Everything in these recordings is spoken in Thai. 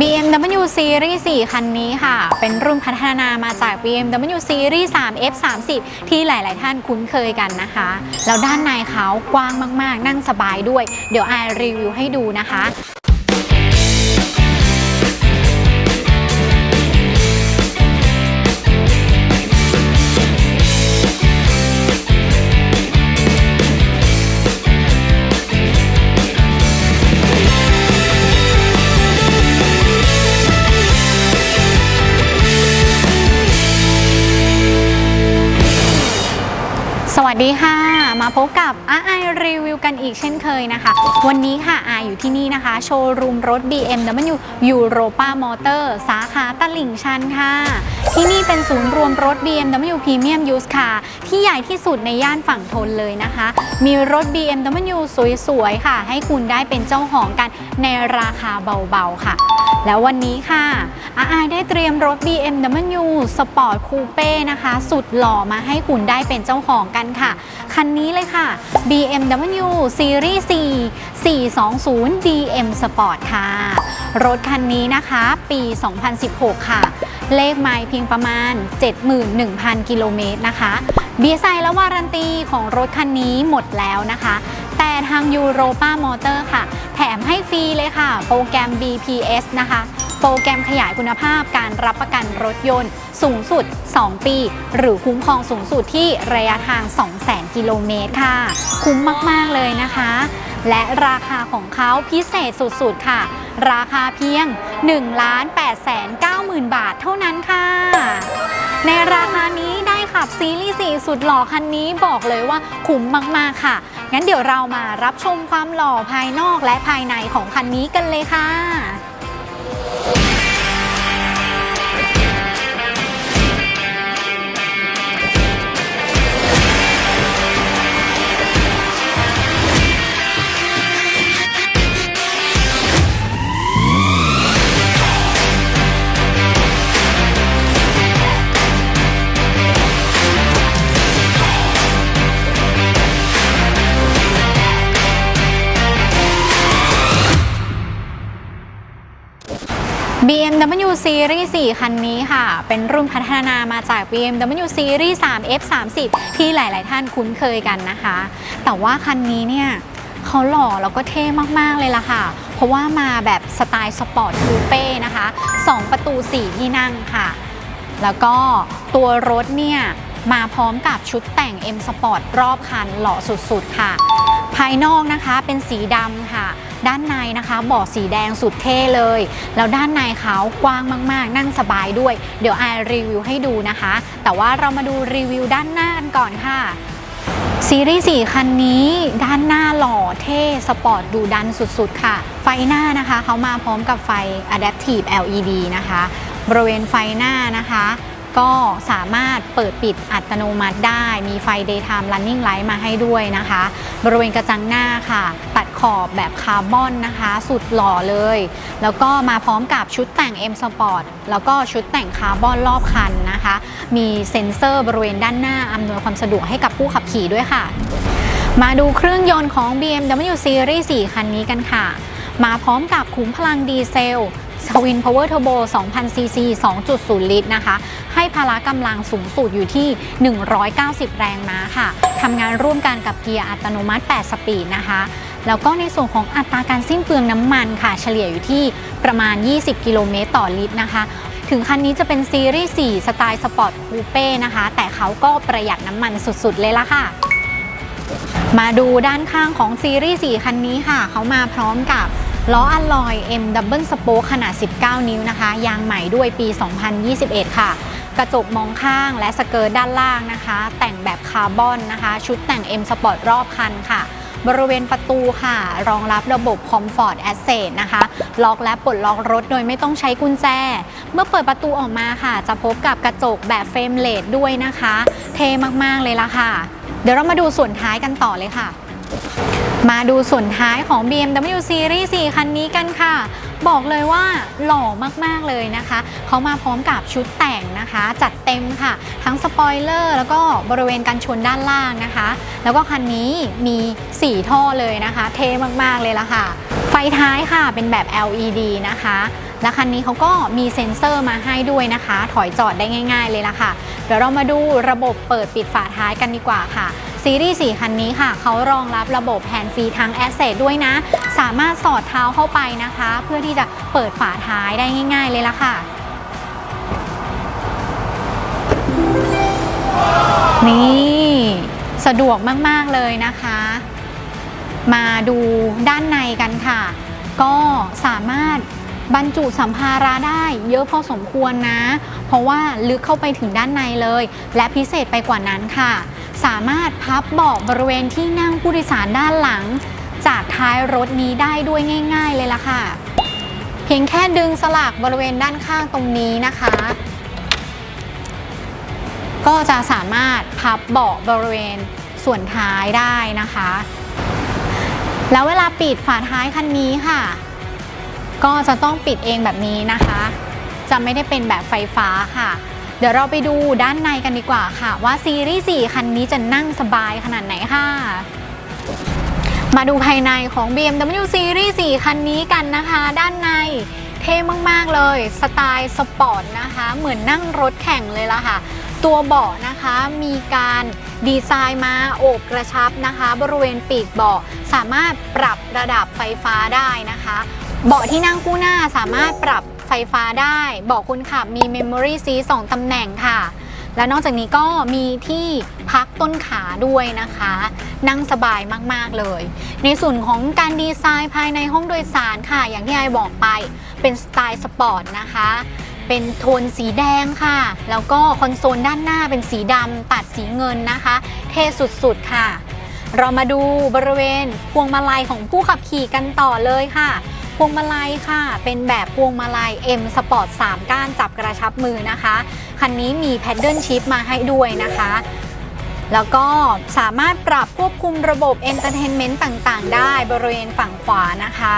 BMW Series 4 คันนี้ค่ะ เป็นรุ่นพัฒนามาจาก BMW Series 3 F30 ที่หลาย ๆ ท่านคุ้นเคยกันนะคะ แล้วด้านในเขากว้างมาก ๆ นั่งสบายด้วย เดี๋ยวไอรีวิวให้ดูนะคะ ดีค่ะ มาพบกับอาไอรีวิวกันอีกเช่นเคยนะคะ วันนี้ค่ะอาอยู่ที่นี่นะคะ โชว์รูมรถ BMW Europa Motor สาขาตลิ่งชันค่ะ ที่นี่เป็นศูนย์รวมรถ BMW Premium Used Car ที่ใหญ่ที่สุดในย่านฝั่งทนเลยนะคะ มีรถ BMW สวยๆ ค่ะ ให้คุณได้เป็นเจ้าของกันในราคาเบาๆ ค่ะ แล้ววันนี้ค่ะอาไอได้เตรียมรถ BMW Sport Coupe นะคะ สุดหล่อมาให้คุณได้เป็นเจ้าของกันค่ะ คันนี้เลยค่ะ BMW Series 4 420 DM Sport ค่ะ รถคันนี้นะคะ ปี 2016 ค่ะ เลขไมล์เพียงประมาณ 71,000 กิโลเมตรนะคะ เบียไซและวารันตีของรถคันนี้หมดแล้วนะคะ แต่ทางยูโรป้ามอเตอร์ค่ะ แถมให้ฟรีเลยค่ะ โปรแกรม BPS นะคะ โปรแกรมขยายคุณภาพการรับประกันรถยนต์ สูงสุด 2 ปี หรือคุ้มครองสูงสุดที่ระยะทาง 200,000 กิโลเมตรค่ะ คุ้มมาก ๆ เลยนะคะ และราคาของเขาพิเศษสุดๆค่ะ ราคาเพียง 1 8 9 0 0 0 บาทเท่านั้นค่ะ ในราคานี้ได้ขับซีรีส์4สุดหล่อคันนี้บอกเลยว่าคุ้มมากๆค่ะ งั้นเดี๋ยวเรามารับชมความหล่อภายนอกและภายในของคันนี้กันเลยค่ะ BMW Series 4 คันนี้ค่ะ เป็นรุ่นพัฒนามาจาก BMW Series 3 F30 ที่หลาย ๆ ท่านคุ้นเคยกันนะคะ แต่ว่าคันนี้เนี่ยเขาหล่อแล้วก็เท่มาก ๆ เลยล่ะค่ะ เพราะว่ามาแบบสไตล์สปอร์ตคูเป้นะคะ 2 ประตู 4 ที่นั่งค่ะ แล้วก็ตัวรถเนี่ย มาพร้อมกับชุดแต่ง M Sport รอบคันหล่อสุด ๆ ค่ะายนอกนะคะเป็นสีดำค่ะ ด้านในนะคะเบาะสีแดงสุดเท่เลย แล้วด้านในเขากว้างมาก ๆ นั่งสบายด้วย เดี๋ยวไอรีวิวให้ดูนะคะ แต่ว่าเรามาดูรีวิวด้านหน้ากันก่อนค่ะซีรีส์ 4 คันนี้ด้านหน้าหล่อเท่สปอร์ตดูดันสุด ๆ ค่ะ ไฟหน้านะคะเขามาพร้อมกับไฟ Adaptive LED นะคะ บริเวณไฟหน้านะคะ ก็สามารถเปิดปิดอัตโนมัติได้ มีไฟ Daytime Running Light มาให้ด้วยนะคะ บริเวณกระจังหน้าค่ะ ตัดขอบแบบคาร์บอนนะคะ สุดหล่อเลย แล้วก็มาพร้อมกับชุดแต่ง M Sport แล้วก็ชุดแต่งคาร์บอนรอบคันนะคะ มีเซ็นเซอร์บริเวณด้านหน้า อำนวยความสะดวกให้กับผู้ขับขี่ด้วยค่ะ มาดูเครื่องยนต์ของ BMW Series 4 คันนี้กันค่ะ มาพร้อมกับขุมพลังดีเซล Twin Power Turbo 2,000 cc 2.0 ลิตรนะคะ ให้พละกำลังสูงสุดอยู่ที่ 190 แรงม้าค่ะทำงานร่วมกันกับเกียร์อัตโนมัติ 8 สปีดนะคะ แล้วก็ในส่วนของอัตราการสิ้นเปลืองน้ำมันค่ะ เฉลี่ยอยู่ที่ประมาณ 20 กิโลเมตรต่อลิตรนะคะถึงคันนี้จะเป็นซีรีส์ 4 สไตล์สปอร์ตคูเป้นะคะ แต่เขาก็ประหยัดน้ำมันสุดๆ เลยละค่ะ มาดูด้านข้างของซีรีส์ 4 คันนี้ค่ะ เขามาพร้อมกับ ล้ออัลลอย M Double Spoke ขนาด 19 นิ้วนะคะ ยางใหม่ด้วยปี 2021 ค่ะ กระจกมองข้างและสเกิร์ตด้านล่างนะคะ แต่งแบบคาร์บอนนะคะ ชุดแต่ง M Sport รอบคันค่ะบริเวณประตูค่ะ รองรับระบบ Comfort Access นะคะ ล็อกและปลดล็อกรถโดยไม่ต้องใช้กุญแจ เมื่อเปิดประตูออกมาค่ะ จะพบกับกระจกแบบเฟรมเลดด้วยนะคะ เท่มาก ๆ เลยล่ะค่ะ เดี๋ยวเรามาดูส่วนท้ายกันต่อเลยค่ะ มาดูส่วนท้ายของ BMW Series 4 คันนี้กันค่ะ บอกเลยว่าหล่อมาก ๆ เลยนะคะ เขามาพร้อมกับชุดแต่งนะคะ จัดเต็มค่ะ ทั้งสปอยเลอร์แล้วก็บริเวณกันชนด้านล่างนะคะ แล้วก็คันนี้มี 4 ท่อเลยนะคะ เท่มาก ๆ เลยละค่ะ ไฟท้ายค่ะเป็นแบบ LED นะคะและคันนี้เขาก็มีเซ็นเซอร์มาให้ด้วยนะคะ ถอยจอดได้ง่าย ๆ เลยละค่ะ เดี๋ยวเรามาดูระบบเปิดปิดฝาท้ายกันดีกว่าค่ะ ซีรีส์4คันนี้ค่ะ เขารองรับระบบแฮนด์ฟรีทั้งแอสเซทด้วยนะ สามารถสอดเท้าเข้าไปนะคะ เพื่อที่จะเปิดฝาท้ายได้ง่าย ๆ เลยละค่ะ นี่สะดวกมากๆเลยนะคะ มาดูด้านในกันค่ะ ก็สามารถ บรรจุสัมภาระได้เยอะพอสมควรนะ เพราะว่าลึกเข้าไปถึงด้านในเลย และพิเศษไปกว่านั้นค่ะ สามารถพับเบาะบริเวณที่นั่งผู้โดยสารด้านหลัง จากท้ายรถนี้ได้ด้วยง่าย ๆเลยล่ะค่ะ เพียงแค่ดึงสลักบริเวณด้านข้างตรงนี้นะคะ ก็จะสามารถพับเบาะบริเวณส่วนท้ายได้นะคะ แล้วเวลาปิดฝาท้ายคันนี้ค่ะ ก็จะต้องปิดเองแบบนี้นะคะ จะไม่ได้เป็นแบบไฟฟ้าค่ะ เดี๋ยวเราไปดูด้านในกันดีกว่าค่ะ ว่าซีรีส์4คันนี้จะนั่งสบายขนาดไหนค่ะ มาดูภายในของ BMW Series 4คันนี้กันนะคะ ด้านในเท่มาก ๆ เลย สไตล์สปอร์ตนะคะ เหมือนนั่งรถแข่งเลยล่ะค่ะ ตัวเบาะนะคะมีการดีไซน์มาโอบกระชับนะคะ บริเวณปีกเบาะสามารถปรับระดับไฟฟ้าได้นะคะ เบาะที่นั่งคู่หน้าสามารถปรับไฟฟ้าได้เบาะคนขับมี Memory Seat 2ตำแหน่งค่ะ และนอกจากนี้ก็มีที่พักต้นขาด้วยนะคะ นั่งสบายมากๆเลย ในส่วนของการดีไซน์ภายในห้องโดยสารค่ะ อย่างที่ไอบอกไปเป็นสไตล์สปอร์ตนะคะ เป็นโทนสีแดงค่ะ แล้วก็คอนโซลด้านหน้าเป็นสีดำตัดสีเงินนะคะ เท่สุดๆค่ะ เรามาดูบริเวณพวงมาลัยของผู้ขับขี่กันต่อเลยค่ะ วงมาลัยค่ะ เป็นแบบพวงมาลัย M Sport 3 ก้านจับกระชับมือนะคะ คันนี้มีแพดเดิลชิพมาให้ด้วยนะคะ แล้วก็สามารถปรับควบคุมระบบ Entertainment ต่างๆ ได้บริเวณฝั่งขวานะคะ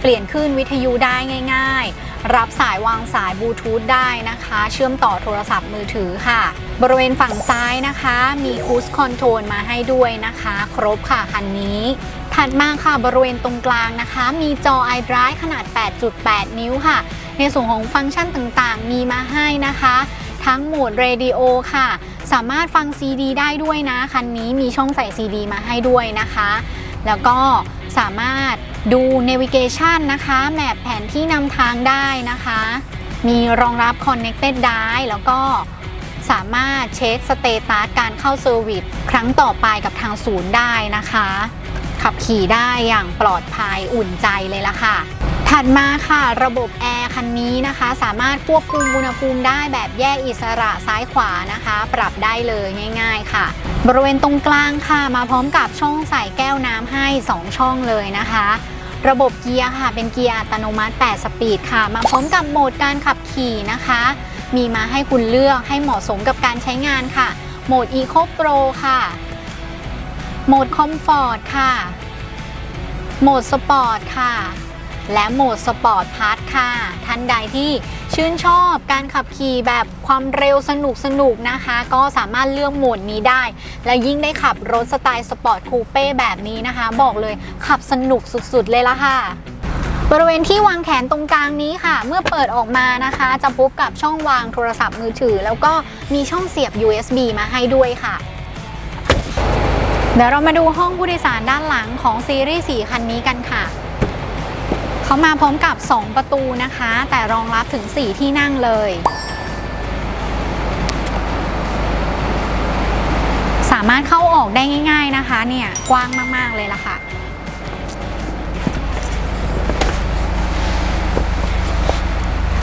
เปลี่ยนคลื่นวิทยุได้ง่าย ๆ รับสายวางสายบลูทูธได้นะคะ เชื่อมต่อโทรศัพท์มือถือค่ะ บริเวณฝั่งซ้ายนะคะ มีคูสคอนโทรลมาให้ด้วยนะคะ ครบค่ะคันนี้ ถัดมาค่ะบริเวณตรงกลางนะคะ มีจอ iDrive ขนาด 8.8 นิ้วค่ะ ในส่วนของฟังก์ชันต่างๆ มีมาให้นะคะ ทั้งโหมดเรดิโอค่ะ สามารถฟัง CD ได้ด้วยนะ คันนี้มีช่องใส่ CD มาให้ด้วยนะคะ แล้วก็สามารถดู Navigation นะคะแมปแผนที่นำทางได้นะคะ มีรองรับ Connected Die แล้วก็สามารถเช็คสเตตัสการเข้าเซอร์วิสครั้งต่อไปกับทางศูนย์ได้นะคะ ขับขี่ได้อย่างปลอดภัยอุ่นใจเลยล่ะค่ะ ถัดมาค่ะ ระบบแอร์คันนี้นะคะ สามารถควบคุมอุณหภูมิได้แบบแยกอิสระซ้ายขวานะคะ ปรับได้เลยง่าย ๆค่ะ บริเวณตรงกลางค่ะ มาพร้อมกับช่องใส่แก้วน้ำให้ 2 ช่องเลยนะคะระบบเกียร์ค่ะ เป็นเกียร์อัตโนมัติ 8 สปีดค่ะ มาพร้อมกับโหมดการขับขี่นะคะ มีมาให้คุณเลือกให้เหมาะสมกับการใช้งานค่ะ โหมด Eco Pro ค่ะ โหมด Comfort ค่ะ โหมด Sport ค่ะ และโหมด Sport Plus ค่ะ ท่านใดที่ชื่นชอบการขับขี่แบบความเร็วสนุกสนุกนะคะ ก็สามารถเลือกโหมดนี้ได้ และยิ่งได้ขับรถสไตล์สปอร์ตคูเป้แบบนี้นะคะ บอกเลยขับสนุกสุดๆเลยละค่ะบริเวณที่วางแขนตรงกลางนี้ค่ะ เมื่อเปิดออกมานะคะ จะพบกับช่องวางโทรศัพท์มือถือ แล้วก็มีช่องเสียบ USB มาให้ด้วยค่ะ เดี๋ยวเรามาดูห้องผู้โดยสารด้านหลังของซีรีส์4คันนี้กันค่ะ เขามาพร้อมกับ 2 ประตูนะคะ แต่รองรับถึง 4 ที่นั่งเลย สามารถเข้าออกได้ง่าย ๆนะคะ เนี่ยกว้างมากๆเลยล่ะค่ะ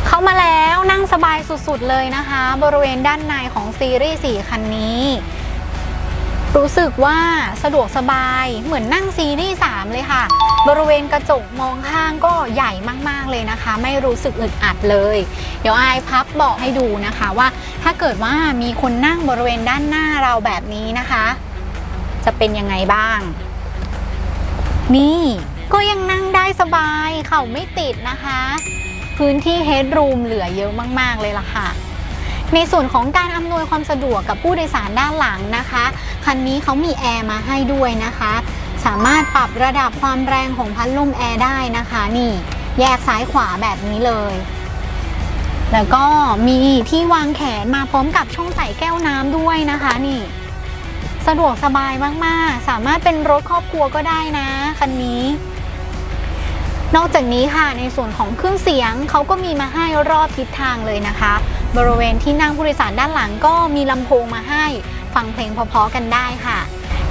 เข้ามาแล้วนั่งสบายสุดๆเลยนะคะ บริเวณด้านในของซีรีส์4คันนี้ รู้สึกว่าสะดวกสบายเหมือนนั่งซีรีส์3เลยค่ะ บริเวณกระจกมองข้างก็ใหญ่มากๆเลยนะคะ ไม่รู้สึกอึดอัดเลย เดี๋ยวอายพับบอกให้ดูนะคะว่า ถ้าเกิดว่ามีคนนั่งบริเวณด้านหน้าเราแบบนี้นะคะ จะเป็นยังไงบ้าง นี่ก็ยังนั่งได้สบาย เข่าไม่ติดนะคะ พื้นที่เฮดรูมเหลือเยอะมาก ๆ เลยล่ะค่ะ ในส่วนของการอำนวยความสะดวกกับผู้โดยสารด้านหลังนะคะ คันนี้เขามีแอร์มาให้ด้วยนะคะ สามารถปรับระดับความแรงของพัดลมแอร์ได้นะคะ นี่แยกซ้ายขวาแบบนี้เลย แล้วก็มีที่วางแขนมาพร้อมกับช่องใส่แก้วน้ำด้วยนะคะนี่ สะดวกสบายมากๆ สามารถเป็นรถครอบครัวก็ได้นะ คันนี้นอกจากนี้ค่ะในส่วนของเครื่องเสียงเขาก็มีมาให้รอบทิศทางเลยนะคะ บริเวณที่นั่งผู้โดยสารด้านหลังก็มีลำโพงมาให้ฟังเพลงเพอๆกันได้ค่ะ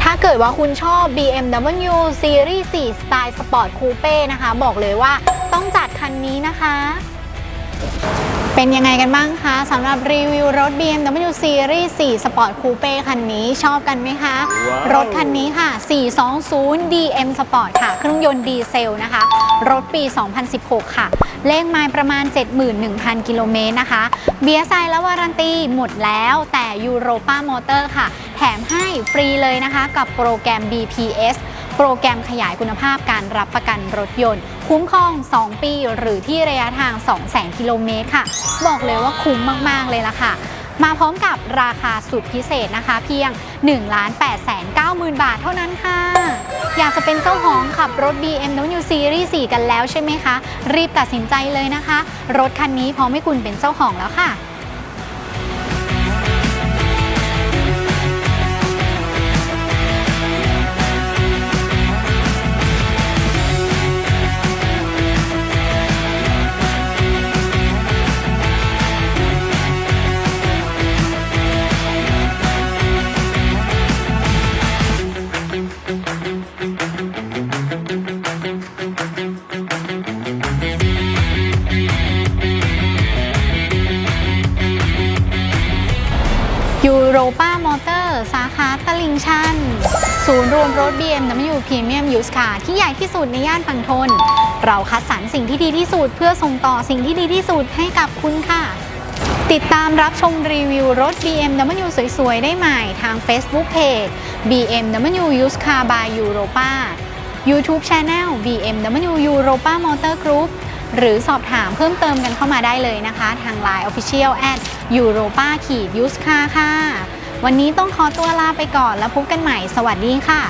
ถ้าเกิดว่าคุณชอบ BMW Series 4 Style Sport Coupe นะคะ บอกเลยว่าต้องจัดคันนี้นะคะ เป็นยังไงกันบ้างคะสำหรับรีวิวรถ BMW Series 4 Sport Coupe คันนี้ชอบกันไหมคะ ว้าว รถคันนี้ค่ะ 420 DM Sport ค่ะ เครื่องยนต์ดีเซลนะคะ รถปี 2016 ค่ะ เลขไมล์ประมาณ 71,000 กิโลเมตรนะคะ เบียร์ไซด์และวารันตีหมดแล้วแต่ยูโรป้ามอเตอร์ค่ะ แถมให้ฟรีเลยนะคะ กับโปรแกรม BPS โปรแกรมขยายคุณภาพการรับประกันรถยนต์ คุ้มครอง 2 ปี หรือที่ระยะทาง 200,000 กิโลเมตรค่ะ บอกเลยว่าคุ้มมาก ๆ เลยล่ะค่ะ มาพร้อมกับราคาสุดพิเศษนะคะ เพียง 1 8 9 0 0 0 0บาทเท่านั้นค่ะ อยากจะเป็นเจ้าของขับรถ BMW Series 4 กันแล้วใช่ไหมคะ รีบตัดสินใจเลยนะคะ รถคันนี้พร้อมให้คุณเป็นเจ้าของแล้วค่ะ โรป้ามอเตอร์สาขาตลิ่งชัน ศูนย์รวมรถ BMW Premium Used Car ที่ใหญ่ที่สุดในย่านฝั่งทน เราคัดสรรสิ่งที่ดีที่สุดเพื่อส่งต่อสิ่งที่ดีที่สุดให้กับคุณค่ะ ติดตามรับชมรีวิวรถ BMW สวยๆ ได้ใหม่ทาง Facebook Page BMW Used Car by Europa YouTube Channel BMW Europa Motor Group หรือสอบถามเพิ่มเติมกันเข้ามาได้เลยนะคะ ทาง Line Official at Europa ขีดยูสค่าค่ะ วันนี้ต้องขอตัวลาไปก่อนแล้วพบกันใหม่ สวัสดีค่ะ